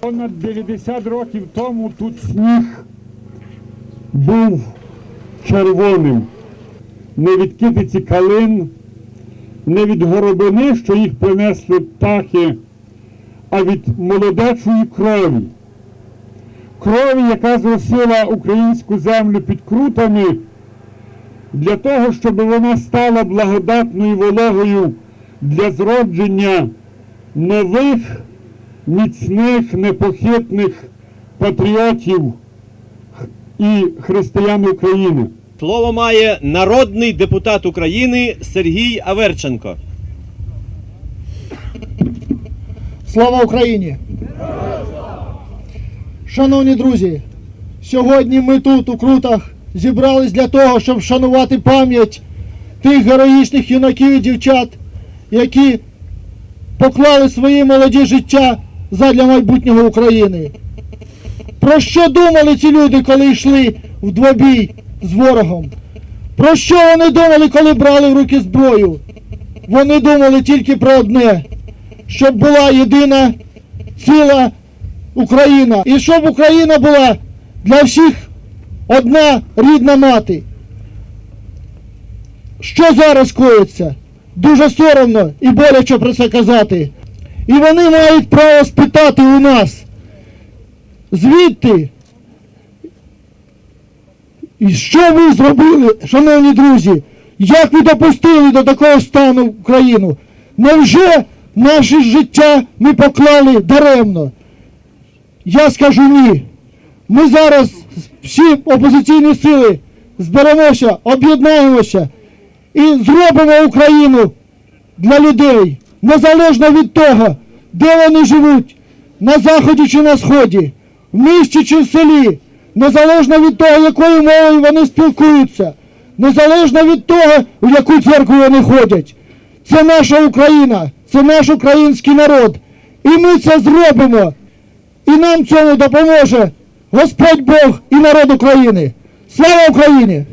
Понад 90 років тому тут сніг був червоним. Не від китиці калин, не від горобини, що їх принесли птахи, а від молодечої крові. Крові, яка зросила українську землю під крутами, для того, щоб вона стала благодатною вологою для зродження нових, міцних, непохитних патріотів і християн України. Слово має народний депутат України Сергій Аверченко. Слава Україні! Шановні друзі, сьогодні ми тут, у Крутах, зібрались для того, щоб вшанувати пам'ять тих героїчних юнаків і дівчат, які поклали свої молоді життя задля майбутнього України. Про що думали ці люди, коли йшли в двобій з ворогом? Про що вони думали, коли брали в руки зброю? Вони думали тільки про одне щоб була єдина ціла Україна. І щоб Україна була для всіх одна рідна мати. Що зараз коїться? Дуже соромно і боляче про це казати. І вони мають право спитати у нас, звідти, і що ви зробили, шановні друзі? Як ви допустили до такого стану Україну? Невже наше життя ми поклали даремно? Я скажу ні. Ми зараз всі опозиційні сили зберемося, об'єднаємося і зробимо Україну для людей, незалежно від того, де вони живуть, на заході чи на сході, в місті чи в селі, незалежно від того, якою мовою вони спілкуються, незалежно від того, в яку церкву вони ходять. Це наша Україна, це наш український народ. І ми це зробимо. І нам цьому допоможе Господь Бог і народ України. Слава Україні!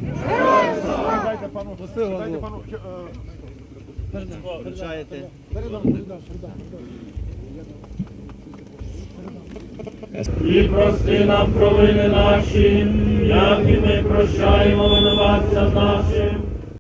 І прости нам провини наші, як і ми прощаємо винуватцям нашим,